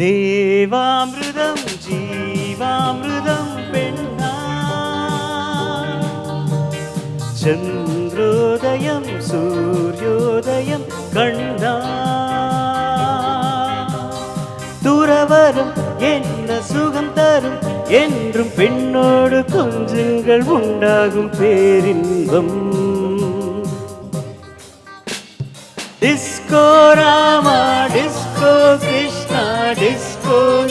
தேவாமிருதம் ஜீவாமிருதம் பெண்ணா. சந்திரோதயம் சூரியோதயம் கண்ணா. துறவரும் என்ன சுகம் தரும் என்றும் பெண்ணோடு கொஞ்சங்கள் உண்டாகும் பேரின்பம். Disco Rama disco disco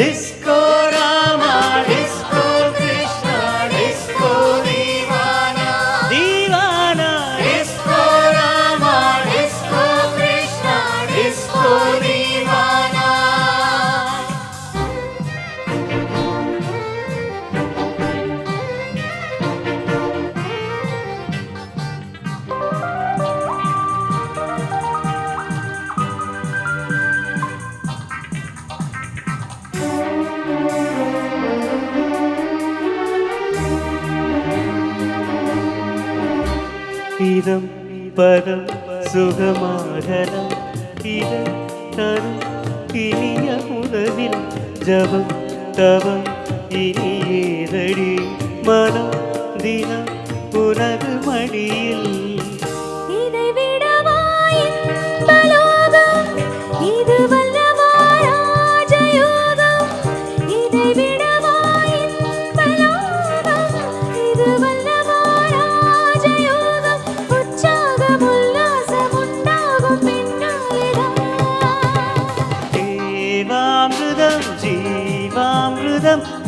disco ഇതം പരം സുഖമാകരം ഇത് തരും ഇനിയ മുതലിൽ ജപം തവം ഇനിയേതടി മനം ദിനം പുനർമടിയിൽ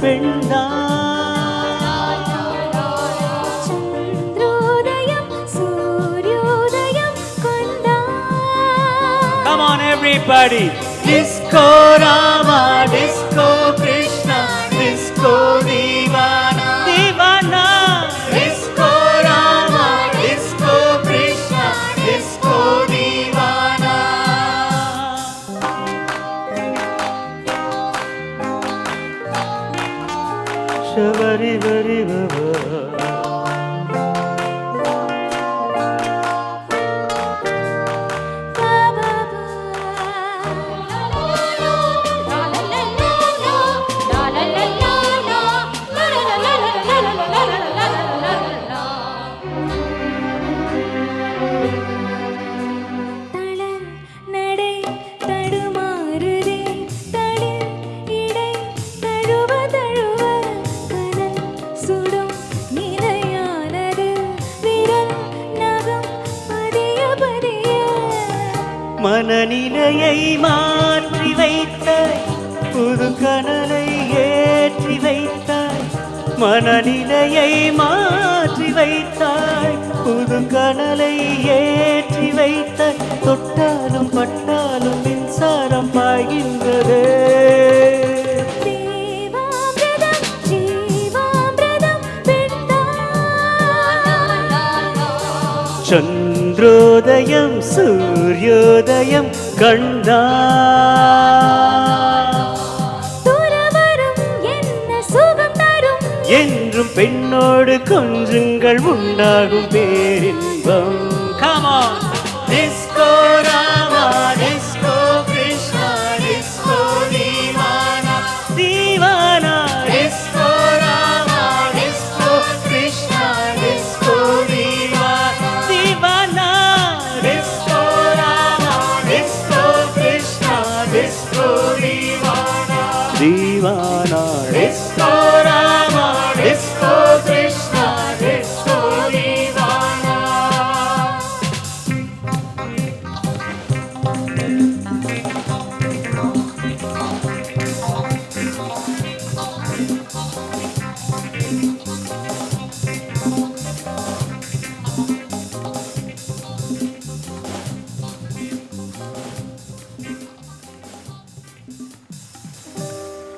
கொண்டா. Come on, everybody. Disco Rama, believable. மனநிலையை மாற்றி வைத்தாய். புது கனலை ஏற்றி வைத்தாய். மனநிலையை மாற்றி வைத்தாய். புது கனலை ஏற்றி வைத்தாய். தொட்டாலும் பட்டாலும் மின்சாரம் பாய்கின்றது. தேவாமிர்தம் சந்திரோதயம் சூரியோதயம் கண்டா துறவரும் என்ன சுகம் தரும்? என்றும் பெண்ணோடு கொஞ்சங்கள் உண்டாகும் பேரின்பம். Come on! Disco It's.